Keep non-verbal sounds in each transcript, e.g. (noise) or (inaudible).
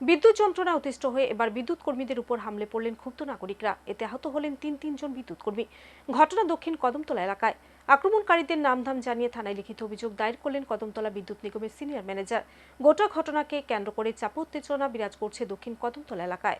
বিদ্যুৎ যন্ত্রণা অতিষ্ঠ হয়ে এবার বিদ্যুৎ কর্মীদের উপর হামলে পড়লেন ক্ষুব্ধ নাগরিকরা। এতে আহত হলেন তিন তিনজন বিদ্যুৎ কর্মী ঘটনা দক্ষিণ কদমতলা এলাকায়। আক্রমণকারীদের নামধাম জানিয়ে থানায় লিখিত অভিযোগ দায়ের করলেন কদমতলা বিদ্যুৎ নিগমের সিনিয়র ম্যানেজার। গোটা ঘটনাকে কেন্দ্র করে চাপ উত্তেজনা বিরাজ করছে দক্ষিণ কদমতলা এলাকায়।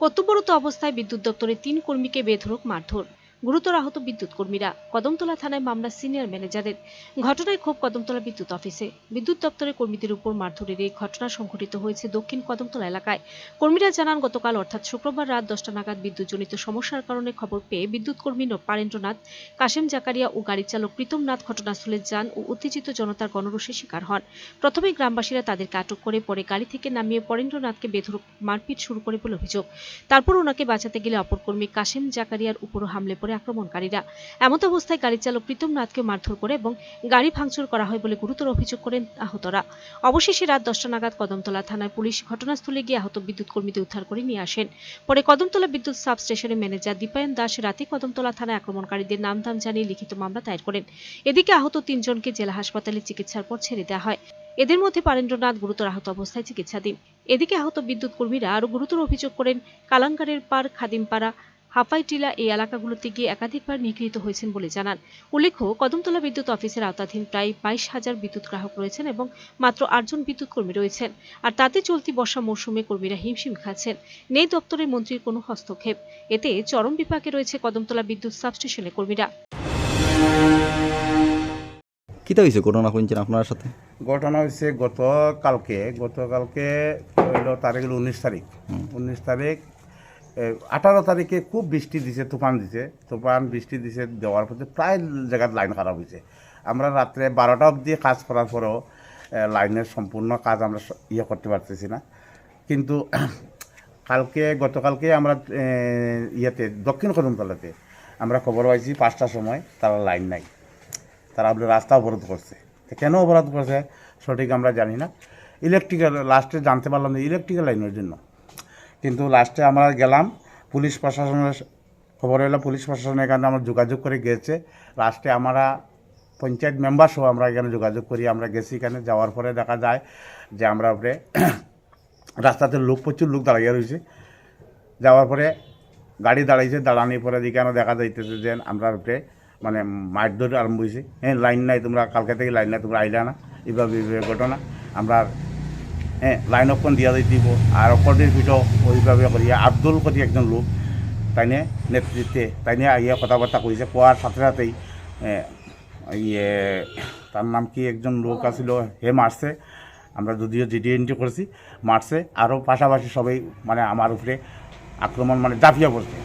কর্তব্যরত অবস্থায় বিদ্যুৎ দপ্তরের তিন কর্মীকে বেধড়ক মারধর। গুরুতর আহত বিদ্যুৎ কর্মীরা কদমতলা থানায় মামলা সিনিয়র ম্যানেজারের। ঘটনায় ক্ষোভ কদমতলা বিদ্যুৎ অফিসে। বিদ্যুৎ দপ্তরের কর্মীদের উপর মারধরের এই ঘটনা সংঘটিত হয়েছে দক্ষিণ কদমতলা এলাকায়। কর্মীরা জানান, গতকাল অর্থাৎ শুক্রবার রাত দশটা নাগাদ বিদ্যুৎজনিত সমস্যার কারণে খবর পেয়ে বিদ্যুৎ কর্মী পারেন্দ্রনাথ, কাশেম জাকারিয়া ও গাড়ি চালক প্রীতম নাথ ঘটনাস্থলে যান ও উত্তেজিত জনতার গণরোষের শিকার হন। প্রথমে গ্রামবাসীরা তাদেরকে আটক করে পরে গাড়ি থেকে নামিয়ে পরেন্দ্রনাথকে বেধড়ক মারপিট শুরু করে বলে অভিযোগ। তারপর ওনাকে বাঁচাতে গেলে অপর কর্মী কাশেম জাকারিয়ার উপরও হামলে পড়ে আক্রমণকারীরা। এমত অবস্থায় গাড়ি চালক প্রীতম নাথকে মারধর করে এবং গাড়ি ভাঙচুর করা হয় বলে গুরুতর অভিযোগ করেন আহতরা। অবশেষে রাত দশটা নাগাদ কদমতলা থানায় পুলিশ ঘটনাস্থলে গিয়ে আহত বিদ্যুৎ কর্মীদের উদ্ধার করে নিয়ে আসেন। পরে কদমতলা বিদ্যুৎ সাব স্টেশনের ম্যানেজার দীপায়ন দাস রাতে কদমতলা থানায় আক্রমণকারীদের নামধাম জানিয়ে লিখিত মামলা দায়ের করেন। এদিকে আহত তিনজনকে জেলা হাসপাতালে চিকিৎসার পর ছেড়ে দেওয়া হয়। এদের মধ্যে পারেন্দ্রনাথ গুরুতর আহত অবস্থায় চিকিৎসাধীন। এদিকে আহত বিদ্যুৎ কর্মীরা আরও গুরুতর অভিযোগ করেন কালাঙ্গারের পার খাদিমপাড়া হাফাইটিলা এই এলাকাগুলোতে গিয়ে একাধিকবার নিগৃহীত হয়েছেন বলে জানান। উল্লেখ্য কদমতলা বিদ্যুৎ অফিসের আওতাধীন প্রায় বাইশ হাজার বিদ্যুৎ গ্রাহক রয়েছেন এবং মাত্র আটজন বিদ্যুৎ কর্মী রয়েছেন। আর তাতে চলতি বর্ষা মৌসুমে কর্মীরা হিমশিম খাচ্ছেন। নেই দপ্তরের মন্ত্রীর কোনো হস্তক্ষেপ। এতে চরম বিপাকে রয়েছে কদমতলা বিদ্যুৎ সাবস্টেশনের কর্মীরা। কিতা হয়েছে ঘটনা শুনছেন আপনার সাথে? ঘটনা হয়েছে গতকালকে গতকালকে হইল তারিখ হলো উনিশ তারিখ। উনিশ তারিখ আঠারো তারিখে খুব বৃষ্টি দিছে, তুফান দিছে। তুফান বৃষ্টি দিছে, দেওয়ার পথে প্রায় জায়গাত লাইন খারাপ হয়েছে আমরা রাত্রে বারোটা অবধি কাজ করার পরেও লাইনের সম্পূর্ণ কাজ আমরা ইয়ে করতে পারতেছি না। কিন্তু (clears throat) কালকে, গতকালকে আমরা ইয়েতে, দক্ষিণ কদমতলাতে আমরা খবর পাইছি পাঁচটার সময় তারা লাইন নাই। তারা বলে রাস্তা অবরোধ করছে। কেন অবরোধ করছে সঠিক আমরা জানি না। ইলেকট্রিক্যাল, লাস্টে জানতে পারলাম যে ইলেকট্রিক্যাল লাইনের জন্য কিন্তু লাস্টে আমরা গেলাম, পুলিশ প্রশাসনের খবর এলো, পুলিশ প্রশাসনের এখানে আমরা যোগাযোগ করে গেছে লাস্টে আমরা পঞ্চায়েত মেম্বার সহ আমরা এখানে যোগাযোগ করি, আমরা গেছি এখানে, যাওয়ার পরে দেখা যায় যে আমরা উপরে (coughs) রাস্তাতে লোক, প্রচুর লোক দাঁড়িয়ে রয়েছে। যাওয়ার পরে গাড়ি দাঁড়াইছে দাঁড়ানোর পরে দিকে দেখা যাইতেছে যে আমরা উপরে মানে মারধর আরম্ভ হয়েছে। হ্যাঁ লাইন নাই তোমরা, কালকে থেকে লাইন নাই, তোমরা আইলা না। এইভাবে ঘটনা। আমরা লাইন অপন দিয়া দিব। আর অকর্ডির ভিতর ওইভাবে করি আব্দুল করি একজন লোক। তাই নিয়ে নেতৃত্বে তাই নিয়ে ইয়ে কথাবার্তা করেছে কোয়ার সাথে সাথেই ইয়ে তার নাম কি একজন লোক আছিল হে মারছে আমরা যদিও জিডি এন্ট্রি করেছি, মারছে। আরও পাশাপাশি সবাই মানে আমার উপরে আক্রমণ মানে জাফিয়ে পড়ছে